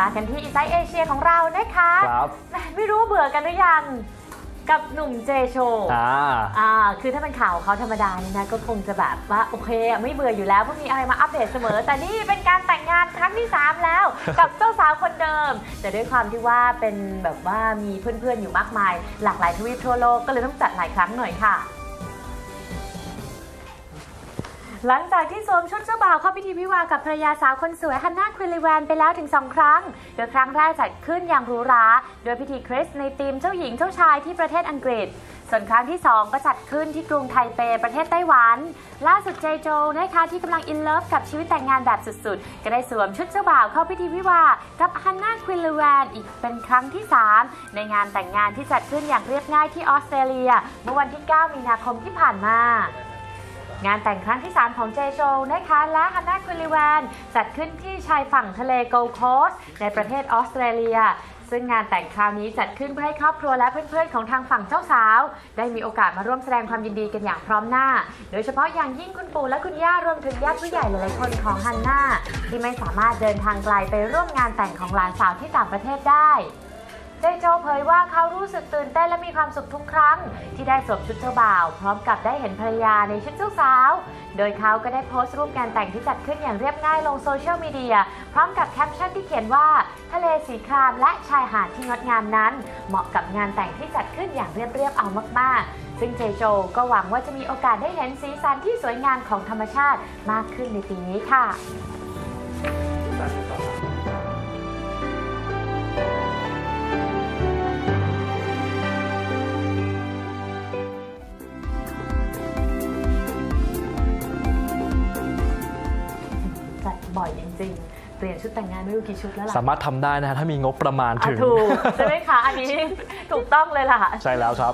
มากันที่ Inside Asia ของเรานะคะครับแหมไม่รู้เบื่อกันหรือยังกับหนุ่มเจโชอ่าอ่า คือถ้าเป็นข่าวเขาธรรมดาเนี่ยนะก็คงจะแบบว่าโอเคอะไม่เบื่ออยู่แล้วเพราะมีอะไรมาอัปเดตเสมอ แต่นี่เป็นการแต่งงานครั้งที่ 3 แล้ว กับเจ้าสาวคนเดิม แต่ด้วยความที่ว่าเป็นแบบว่ามีเพื่อนๆอยู่มากมาย หลากหลายทวีปทั่วโลกก็เลยต้องจัดหลายครั้งหน่อยค่ะ หลังจากที่สวมชุดเจ้าบ่าวเข้าพิธีวิวากับภรรยาสาวคนสวยฮันนาควิลลิแวนไปแล้วถึง 2 ครั้ง โดยครั้งแรกจัดขึ้นอย่างหรูหรา โดยพิธีคริสต์ในธีมเจ้าหญิงเจ้าชายที่ประเทศอังกฤษ ส่วนครั้งที่ 2 ก็จัดขึ้นที่กรุงไทเปประเทศไต้หวัน ล่าสุดเจโจนะคะที่กำลังอินเลิฟกับชีวิตแต่งงานแบบสุดๆ ก็ได้สวมชุดเจ้าบ่าวเข้าพิธีวิวากับฮันนาควิลลิแวนอีกเป็นครั้งที่ 3 ในงานแต่งงานที่จัดขึ้นอย่างเรียบง่ายที่ออสเตรเลีย เมื่อวันที่ 9 มีนาคมที่ผ่านมา งานแต่งครั้งที่ 3 ของเจโจนะคะและฮันนาควิลิแวนจัดขึ้นที่ชายฝั่งทะเลโกลโคสในประเทศออสเตรเลียซึ่งงานแต่งคราวนี้จัดขึ้นเพื่อให้ครอบครัวและเพื่อนๆ ของทางฝั่งเจ้าสาว ได้มีโอกาสมาร่วมแสดงความยินดีกันอย่างพร้อมหน้า โดยเฉพาะอย่างยิ่งคุณปู่และคุณย่ารวมถึงญาติผู้ใหญ่หลายๆคนของฮันนาที่ไม่สามารถเดินทางไกลไปร่วมงานแต่งของหลานสาวที่ต่างประเทศได้ เผยว่าเขารู้สึกตื่นเต้นและมีความสุขทุกครั้ง ที่ได้สวมชุดเจ้าบ่าว พร้อมกับได้เห็นภรรยาในชุดเจ้าสาว โดยเขาก็ได้โพสต์รูปงานแต่งที่จัดขึ้นอย่างเรียบง่ายลงโซเชียลมีเดียพร้อมกับแคปชั่นที่เขียนว่า ทะเลสีครามและชายหาดที่งดงามนั้น เหมาะกับงานแต่งที่จัดขึ้นอย่างเรียบๆเอามากๆ ซึ่งเจโจก็หวังว่าจะมีโอกาสได้เห็นสีสันที่สวยงามของธรรมชาติมากขึ้นในปีนี้ค่ะ จัดบ่อยจริงๆ เปลี่ยนชุดแต่งงานไม่รู้กี่ชุดแล้วล่ะ สามารถทำได้นะฮะถ้ามีงบประมาณอะถึงถูกใช่ไหมคะ อันนี้ถูกต้องเลยล่ะ ใช่แล้วครับ